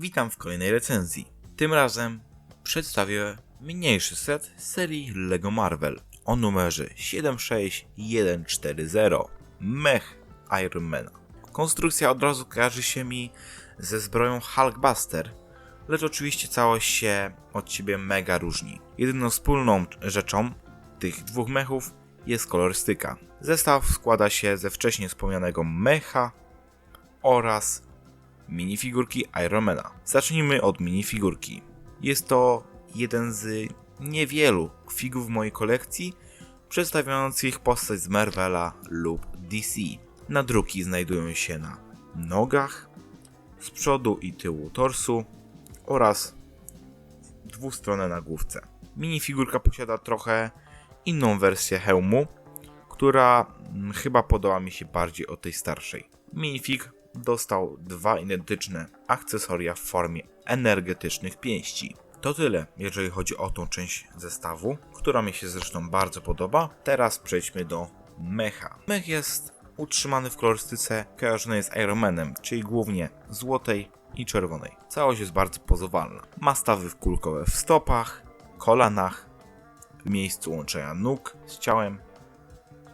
Witam w kolejnej recenzji. Tym razem przedstawię mniejszy set serii LEGO Marvel o numerze 76140 Mech Ironmana. Konstrukcja od razu kojarzy się mi ze zbroją Hulkbuster, lecz oczywiście całość się od siebie mega różni. Jedyną wspólną rzeczą tych dwóch mechów jest kolorystyka. Zestaw składa się ze wcześniej wspomnianego mecha oraz minifigurki Ironmana. Zacznijmy od minifigurki. Jest to jeden z niewielu figów w mojej kolekcji przedstawiających postać z Marvela lub DC. Nadruki znajdują się na nogach, z przodu i tyłu torsu oraz dwustronne na główce. Minifigurka posiada trochę inną wersję hełmu, która mm, chyba podoba mi się bardziej od tej starszej. Minifig dostał dwa identyczne akcesoria w formie energetycznych pięści. To tyle, jeżeli chodzi o tą część zestawu, która mi się zresztą bardzo podoba. Teraz przejdźmy do mecha. Mech jest utrzymany w kolorystyce kojarzonej z Ironmanem, czyli głównie złotej i czerwonej. Całość jest bardzo pozowalna. Ma stawy kulkowe w stopach, kolanach, w miejscu łączenia nóg z ciałem,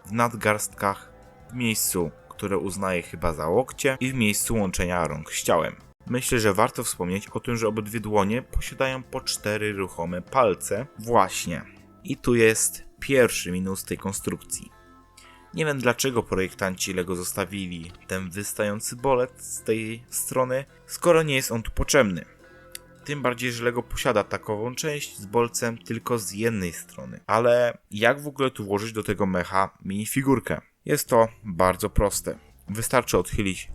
w nadgarstkach, w miejscu, które uznaję chyba za łokcie i w miejscu łączenia rąk z ciałem. Myślę, że warto wspomnieć o tym, że obydwie dłonie posiadają po cztery ruchome palce. Właśnie. I tu jest pierwszy minus tej konstrukcji. Nie wiem dlaczego projektanci LEGO zostawili ten wystający bolet z tej strony, skoro nie jest on tu potrzebny. Tym bardziej, że LEGO posiada takową część z bolcem tylko z jednej strony. Ale jak w ogóle tu włożyć do tego mecha minifigurkę? Jest to bardzo proste. Wystarczy odchylić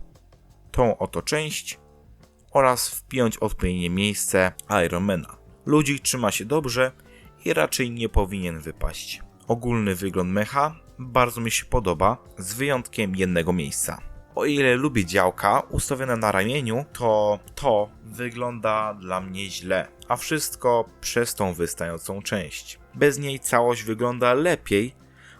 tą oto część oraz wpiąć odpowiednie miejsce Ironmana. Ludzik trzyma się dobrze i raczej nie powinien wypaść. Ogólny wygląd mecha bardzo mi się podoba, z wyjątkiem jednego miejsca. O ile lubię działka ustawione na ramieniu, to to wygląda dla mnie źle, a wszystko przez tą wystającą część. Bez niej całość wygląda lepiej,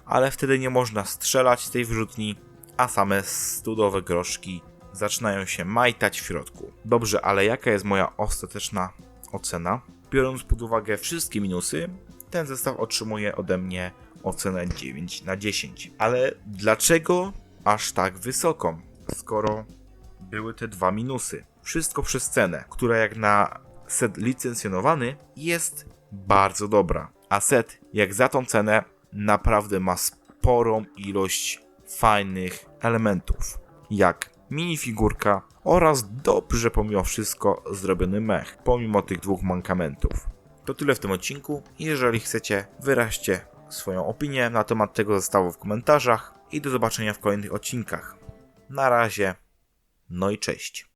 ale wtedy nie można strzelać z tej wrzutni, a same studowe groszki zaczynają się majtać w środku. Dobrze, ale jaka jest moja ostateczna ocena? Biorąc pod uwagę wszystkie minusy, ten zestaw otrzymuje ode mnie ocenę 9 na 10. Ale dlaczego aż tak wysoką, skoro były te dwa minusy? Wszystko przez cenę, która jak na set licencjonowany jest bardzo dobra. A set jak za tą cenę naprawdę ma sporą ilość fajnych elementów, jak minifigurka oraz dobrze pomimo wszystko zrobiony mech, pomimo tych dwóch mankamentów. To tyle w tym odcinku. Jeżeli chcecie, wyraźcie swoją opinię na temat tego zestawu w komentarzach i do zobaczenia w kolejnych odcinkach. Na razie, no i cześć.